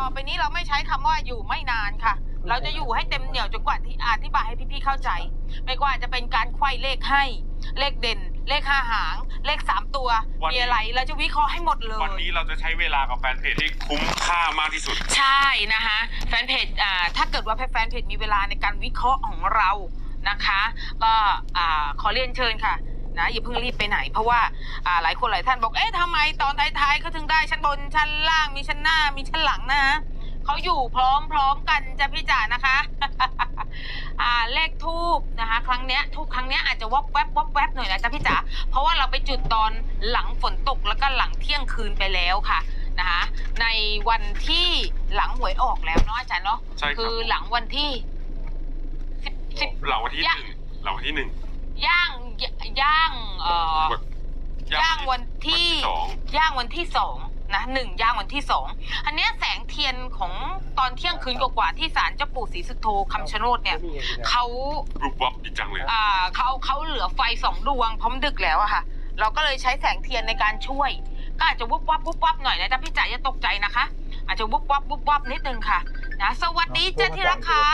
ต่อไปนี้เราไม่ใช้คำว่าอยู่ไม่นานค่ะ เราจะอยู่ให้เต็มเหนี่ยวจนกว่าที่อธิบายให้พี่ๆเข้าใจ ไม่ว่าจะเป็นการไขว้เลขให้ เลขเด่น เลขห้าหาง เลขสามตัว วันนี้ มีอะไรเราจะวิเคราะห์ให้หมดเลย วันนี้เราจะใช้เวลากับแฟนเพจที่คุ้มค่ามากที่สุด ใช่นะคะแฟนเพจอ่าถ้าเกิดว่าแฟนเพจมีเวลาในการวิเคราะห์ของเรานะคะ ก็อ่าขอเรียนเชิญค่ะ นะอย่าเพิ่งรีบไปไหน เพราะว่าอ่าหลายคนหลายท่านบอกเอ๊ะทำไมตอนท้ายๆเขาถึงได้ชั้นบนชั้นล่างมีชั้นหน้ามีชั้นหลังนะเขาอยู่พร้อมๆกันจะพี่จ๋านะคะอ่าเลขทูบนะคะ ครั้งเนี้ยทูบครั้งเนี้ยอาจจะวอบแวบวอบแวบหน่อยนะจ๊ะพี่จ๋าเพราะว่าเราไปจุดตอนหลังฝนตกแล้วก็หลังเที่ยงคืนไปแล้วค่ะนะคะในวันที่หลังหวยออกแล้วเนาะอาจารย์เนาะใช่ครับคือหลังวันที่สิบสิบเหล่าวันที่หย่านึ่งเหล่าวันที่หนึ่ง ย่างย่างเอ่อย่างวันที่วันที่สอง ย่างวันที่สองนะหนึ่งย่างวันที่สองอันเนี้ยแสงเทียนของตอนเที่ยงคืนกว่าๆที่ศาลเจ้าปู่ศรีสุโธคำชะโนดเนี่ยเขารูปวับดีจังเลยอ่าเขาเขาเหลือไฟสองดวงพร้อมดึกแล้วอะค่ะ เราก็เลยใช้แสงเทียนในการช่วย ก็อาจจะวุบวับวุบวับหน่อยนะจ๊ะพี่จ๋าอย่าตกใจนะคะ อาจจะวุบวับวุบวับนิดนึงค่ะ นะสวัสดีจ้าที่รักค่ะ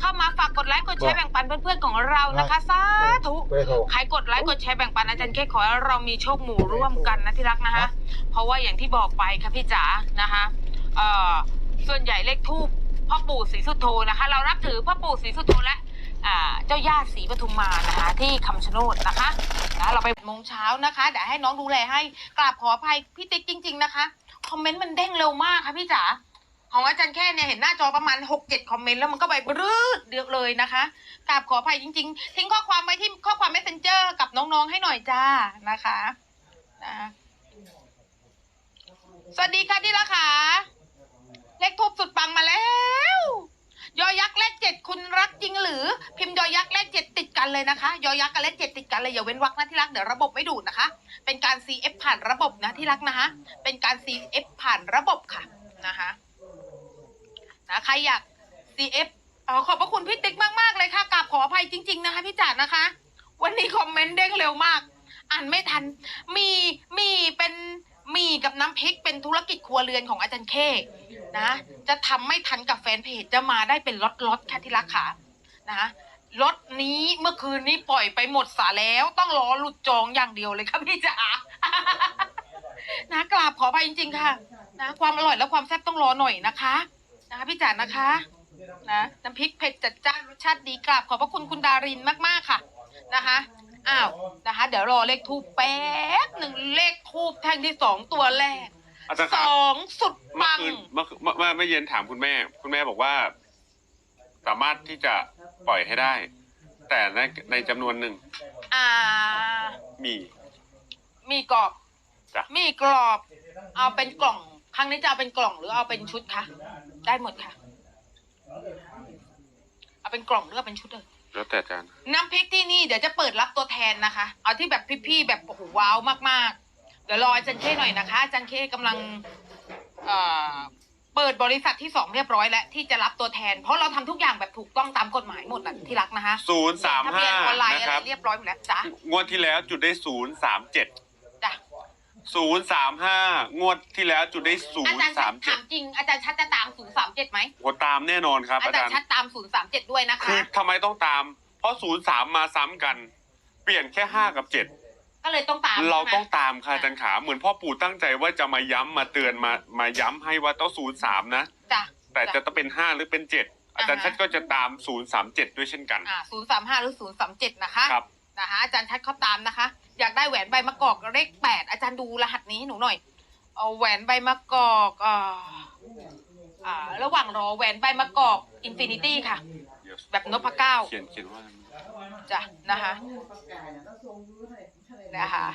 เข้ามาฝากกดไลค์กดแชร์แบ่งปันเพื่อนๆของเรานะคะสาธุไปโทรใครกดไลค์กดแชร์แบ่งปันอาจารย์เค้กขอให้เรามีโชคหมู่ร่วมกันนะที่รักนะคะเพราะว่าอย่างที่บอกไปค่ะพี่จ๋านะคะเอ่อส่วนใหญ่เลขทูปพ่อปู่ศรีสุโธนะคะ เรานับถือพ่อปู่ศรีสุโธและอ่าเจ้าย่าศรีปทุมมานะคะ ที่คำชะโนดนะคะนะเราไปโมงเช้านะคะเดี๋ยวให้น้องดูแลให้กราบขออภัยพี่ติ๊กจริง ๆ นะคะ คอมเมนต์มันเด้งเร็วมากค่ะพี่จ๋า ของอาจารย์แค่เนี่ยเห็นหน้าจอประมาณหกเจ็ดคอมเมนต์แล้วมันก็ไปบรื้ดเดือดเลยนะคะกราบขออภัยจริง ๆ ทิ้งข้อความไว้ที่ข้อความ messenger กับน้องๆให้หน่อยจ้านะคะนะสวัสดีค่ะที่รักค่ะเลขทูบสุดปังมาแล้ว ยอยักษ์เลขเจ็ดคุณรักจริงหรือ พิมพ์ยอยักษ์เลขเจ็ดติดกันเลยนะคะ ยอยักษ์กับเลขเจ็ดติดกันเลยอย่าเว้นวรรคนะที่รักเดี๋ยวระบบไม่ดูดนะคะ เป็นการ CF ผ่านระบบนะที่รักนะคะ เป็นการ CF ผ่านระบบค่ะนะคะ นะใครอยาก CF เออขอบพระคุณพี่ติ๊กมากๆเลยค่ะกราบขออภัยจริง ๆ นะคะพี่จ๋านะคะ วันนี้คอมเมนต์เด้งเร็วมาก อ่านไม่ทัน มีมีเป็นมีกับน้ำพริกเป็นธุรกิจครัวเรือนของอาจารย์เคนะ จะทำไม่ทันกับแฟนเพจจะมาได้เป็นล็อตล็อตๆค่ะที่รักค่ะนะล็อตนี้เมื่อคืนนี้ปล่อยไปหมดสาแล้วต้องรอหลุดจองอย่างเดียวเลยค่ะพี่จ๋า นะกราบขออภัยจริง ๆ ค่ะ นะ ความอร่อยและความแซ่บต้องรอหน่อยนะคะ นะคะพี่จ๋านะคะนะน้ำพริกเผ็ดจัดจ้านรสชาติดีกราบขอบพระคุณคุณดารินมากๆค่ะนะคะอ้าวนะคะ เดี๋ยวรอเลขทูปแป๊บหนึ่งเลขทูปแท่งที่สองตัวแรกอาจารย์สครับองสุดเมื่อปัง คืนเมื่อเมื่อเมื่อเมื่อเย็นถามคุณแม่ คุณแม่บอกว่า สามารถที่จะปล่อยให้ได้ แต่ในในจำนวนหนึ่งอ่า มี มีกรอบ จ้ะ มีกรอบ เอาเป็นกล่อง ครั้งนี้จะเอาเป็นกล่องหรือเอาเป็นชุดคะได้หมดค่ะ เอาเป็นกล่องหรือเอาเป็นชุดเลยแล้วแต่อาจารย์น้ำพริกที่นี่เดี๋ยวจะเปิดรับตัวแทนนะคะ เอาที่แบบพี่ๆแบบโอ้โหว้าวมากๆ เดี๋ยวรออาจารย์เคหน่อยนะคะอาจารย์เคกำลังเอ่อเปิดบริษัทที่สองเรียบร้อยแล้วที่จะรับตัวแทน เพราะเราทำทุกอย่างแบบถูกต้องตามกฎหมายหมดนะที่รักนะคะศูนย์สามทะเบีห้ายนออนไลน์นะอะคไรรับ เรียบร้อยหมดแล้วจ้ะ งวดที่แล้วจุดได้ศูนย์สามเจ็ดจ้ะ ศูนย์สามห้างวดที่แล้วจุดได้ศูอานย์จารย์ชัสาดมเจ็ถาดมจริงอาจารย์ชัดจะตามศูนย์สามเจ็ดไหมโหตามแน่นอนครับ อาอาจารจารย์ย์ชัดตามศูนย์สามเจ็ดด้วยนะคะคือทำไมต้องตาม เพราะศูนย์สามมาซ้ำกัน เปลี่ยนแค่ห้ากับเจ็ดก็เลยต้องตามเราใช่ไหมต้องตามค่ะอาจารย์ขาเหมือนพ่อปู่ตั้งใจว่าจะมาย้ำมาเตือนมามาย้ำให้ว่าต้องศูนย์สามนะ จ้ะ แต่จะต้องเป็นห้าหรือเป็นเจ็ดอาจารย์อ่าฮะ ชัดก็จะตามศูนย์สามเจ็ดด้วยเช่นกัน อ่าศูนย์สามห้าหรือศูนย์สามเจ็ดนะคะ ครับ นะคะอาจารย์ชัดเขาตามนะคะ อยากได้แหวนใบมะกอกเลขแปดอาจารย์ดูรหัสนี้ให้หนูหน่อยเอาแหวนใบมะกอกอ่าอ่าระหว่างรอแหวนใบมะกอกอินฟินิตี้ค่ะ แบบนพเก้าเขียนเขียนว่าจ้ะนะคะนะคะ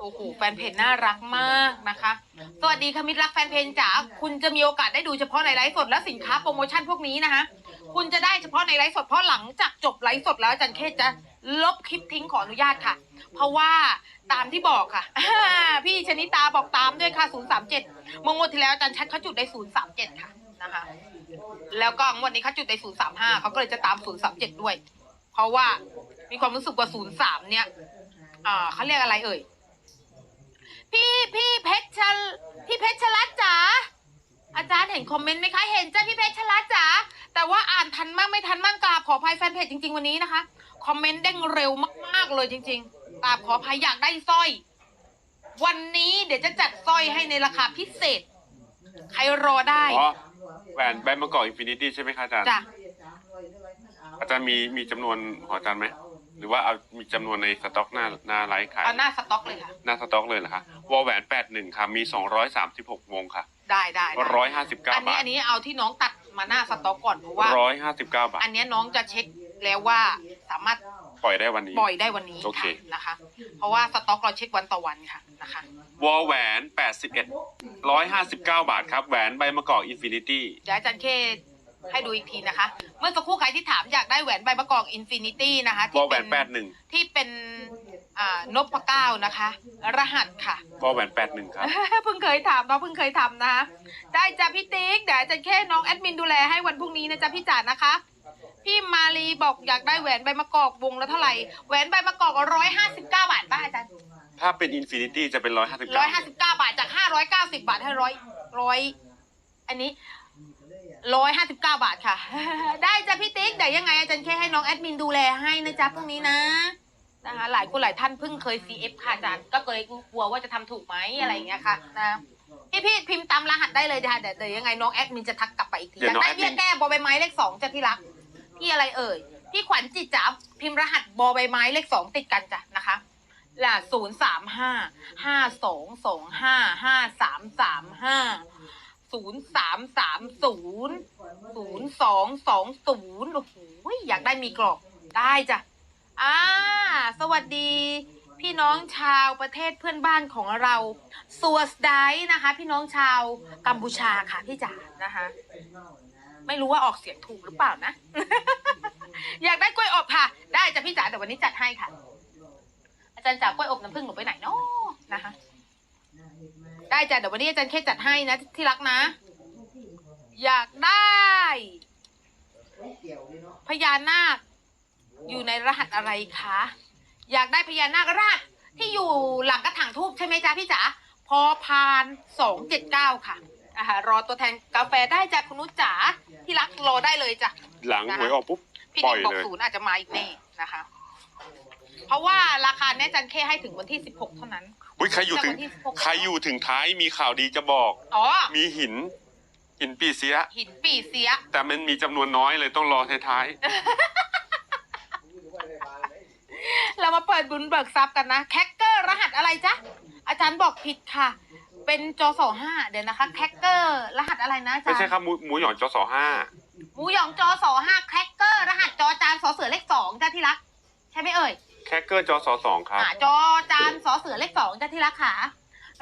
โอ้โหแฟนเพจน่ารักมากนะคะ สวัสดีค่ะมิตรรักแฟนเพจจ๋าคุณจะมีโอกาสได้ดูเฉพาะในไลฟ์สดและสินค้าโปรโมชั่นพวกนี้นะคะ คุณจะได้เฉพาะในไลฟ์สดเพราะหลังจากจบไลฟ์สดแล้วอาจารย์เคจะ ลบคลิปทิ้งขออนุญาตค่ะ เพราะว่าตามที่บอกค่ะ พี่ชนิตาบอกตามด้วยค่ะ 037เมื่องวดที่แล้วอาจารย์ชัดเขาจุดได้ 037 ค่ะนะคะ แล้วก็งวดนี้เขาจุดได้ 035เขาก็เลยจะตาม 037 ด้วย เพราะว่ามีความรู้สึกว่า 03 เนี่ยอ่าเขาเรียกอะไรเอ่ย พี่พี่เพชรชลพี่เพชรชลัดจ๋าอาจารย์เห็นคอมเมนต์ไหมคะ เห็นจ้าพี่เพชรชลัดจ๋าแต่ว่าอ่านทันมั่งไม่ทันมั่งกราบขออภัยแฟนเพจจริง ๆ วันนี้นะคะ คอมเมนต์เด้งเร็วมาก ๆ เลยจริงๆกราบขออภัยอยากได้สร้อย วันนี้เดี๋ยวจะจัดสร้อยให้ในราคาพิเศษ ใครรอได้อ๋อแหวนใบมะกอกอินฟินิตี้ใช่ไหมคะอาจารย์จ้ะอาจารย์มีมีจำนวนของอาจารย์ไหมหรือว่าเอามีจำนวนในสต็อกหน้าหน้าไลฟ์ขายเอาหน้าสต็อกเลยค่ะ หน้าสต็อกเลยเหรอคะวอลแหวนแปดหนึ่งค่ะ มีสองร้อยสามสิบหกวงค่ะได้ได้ได้ร้อยห้าสิบเก้าอันนี้บาทอันนี้เอาที่น้องตัดมาหน้าสต็อกก่อนเพราะว่าร้อยห้าสิบเก้าบาท อันเนี้ยน้องจะเช็คแล้วว่า สามารถปล่อยได้วันนี้ ปล่อยได้วันนี้โอเค ค่ะนะคะ เพราะว่าสต็อกเราเช็ควันต่อวันค่ะนะคะ วอลแหวนแปดสิบเอ็ดร้อยห้าสิบเก้าบาทครับ แหวนใบมะกอกอินฟินิตี้ เดี๋ยวอาจารย์เคให้ดูอีกทีนะคะ เมื่อสักครู่ใครที่ถามอยากได้แหวนใบประกอบอินฟินิตี้นะคะวอที่ลแหวเป็นแปดหนึ่งที่เป็นอ่านพเก้านะคะ รหัสค่ะ วอลแหวนแปดหนึ่งครับ เพิ่งเคยถามน้องเพิ่งเคยทำนะคะได้จ้ะพี่ติ๊กเดี๋ยวอาจารย์เคน้องแอดมินดูแลให้วันพรุ่งนี้นะจ๊ะพี่จ๋านะคะ พี่มาลีบอกอยากได้แหวนใบมะกอกวงละเท่าไหร่ แหวนใบมะกอกร้อยห้าสิบเก้าบาทป่ะอาจารย์ถ้าเป็นอินฟินิตี้จะเป็นร้อยห้าสิบร้เก้าอยห้าสิบเก้าบาทจากห้าร้อยเก้าสิบาทให้ร้อยร้อยอันนี้ร้อยห้าสิบเก้าบาทค่ะ ได้จ้ะพี่ติ๊กเดี๋ยวยังไงอาจารย์แค่ให้น้องแอดมินดูแลให้นะจ๊ะพรุ่งนี้นะนะคะหลายคนหลายท่านเพิ่งเคย CF ค่ะอาจารย์ก็เลยกลัวว่าจะทำถูกไหมอะไรอย่างเงี้ยค่ะนะพี่พี่พิมพ์ตามรหัสได้เลยจ้ะเดี๋ยวเดี๋ยวยังไงน้องแอดมินจะทักกลับไปอีกทีอยากได้เบี้ยแก้บอใบไม้เลขสองจ้ะที่รัก พี่อะไรเอ่ย พี่ขวัญจิตจ๋าพิมพ์รหัสบอใบไม้เลขสองติดกันจ้ะนะคะล่ะศูนย์สามห้าห้าสองสองห้าห้าสามสามห้าศูนย์สามสามศูนย์ศูนย์สองสองศูนย์โอ้โหอยากได้มีกรอบได้จ้ะอ่าสวัสดีพี่น้องชาวประเทศเพื่อนบ้านของเราซัวสไดนะคะ พี่น้องชาวกัมพูชาค่ะพี่จ๋านะคะ ไม่รู้ว่าออกเสียงถูกหรือเปล่านะ อยากได้กล้วยอบค่ะ ได้จ้ะพี่จ๋าแต่วันนี้จัดให้ค่ะ อาจารย์จ๋ากล้วยอบน้ำผึ้งหนูไปไหนเนาะนะคะ ได้จ้ะเดี๋ยววันนี้อาจารย์แค่จัดให้นะที่รักนะ อยากได้พญานาค อยู่ในรหัสอะไรคะ อยากได้พญานาครหัสที่อยู่หลังกระถางทูบใช่ไหมจ๊ะพี่จ๋าพอพานสองเจ็ดเก้าค่ะ อ่ารอตัวแทนกาแฟได้จ้ะคุณนุชจ๋าที่รักรอได้เลยจ้ะ หลังหวยออกปุ๊บพี่ปล่นิอยกบอกเลยศูนย์อาจจะมาอีกแน่นะคะ เพราะว่าราคาเนี้ยจันเคให้ถึงวันที่สิบหกเท่านั้น อุ้ยใครอยู่ถึงจากวันที่16 ใครอยู่ถึงท้ายมีข่าวดีจะบอก อ๋อ มีหิน หินปีเสีย หินปีเสีย แต่มันมีจำนวนน้อยเลยต้องรอท้ายเรามาเปิดบุญเบิกทรัพย์กันนะ แคคเกอร์รหัสอะไรจ๊ะ อาจารย์บอกผิดค่ะ เป็นจอสอห้าเดี๋ยวนะคะแคคเกอร์รหัสอะไรนะๆอาจาไม่รใช่ย์ครับหมูหมูหยองจอสอห้าหมูหยองจอสอห้าแคคเกอร์รหัสจอจานสอเสือเลขสองจ้ะที่รัก ใช่ไหมเอ่ย แคคเกอร์จอสอสองครับ อ่าจอจานสอเสือเลขสองจ้ะที่รักค่ะ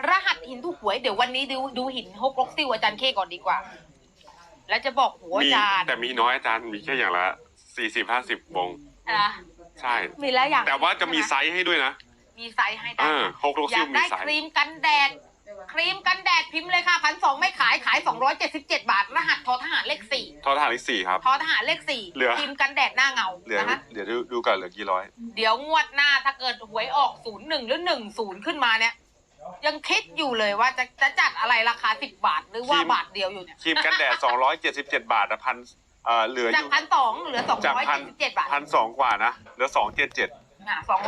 รหัสหินถูกหวย เดี๋ยววันนี้ดูดูหินฮกลกซิวอาจารย์เคก่อนดีกว่า แล้วจะบอกหัวมีอาจารย์แต่มีน้อยอาจารย์มีแค่อย่างละสี่สิบห้าสิบวง อะใช่ มีแล้วอย่างแต่ว่าจะมีไซส์ให้ด้วยนะมีไซส์ให้เอได้อหกลูกอซิยาลกมีได้ไซคส์รีมกันแดด ครีมกันแดดพิมพ์เลยค่ะพันสองไม่ขายขายสองร้อยเจ็ดสิบเจ็ดบาท รหัสทอทหารเลขสี่ทอทหารอีกสี่ครับ ทอทหารเลขสี่เหลือ ครีมกันแดดหน้าเงาเหลือนะคะเดี๋ยวดูดูกันเหลือกี่ร้อย เดี๋ยวงวดหน้าถ้าเกิดหวยออกศูนย์หนึ่งหรือหนึ่งศูนย์ขึ้นมาเนี่ย ยังคิดอยู่เลยว่าจะจะจัดอะไรราคาสิบบาทหรือว่าบาทเดียวอยู่เนี่ยครีมกันแดดสองร้อยเจ็ดสิบเจ็ดบาทนะพันเอ่อเหลืออจากยู่พันสองเหลือสองจากร้อยพันเจ็ดสิบเจ็ดบาทพันสองกว่านะเหลือสองเจ็ดเจ็ดอะสอง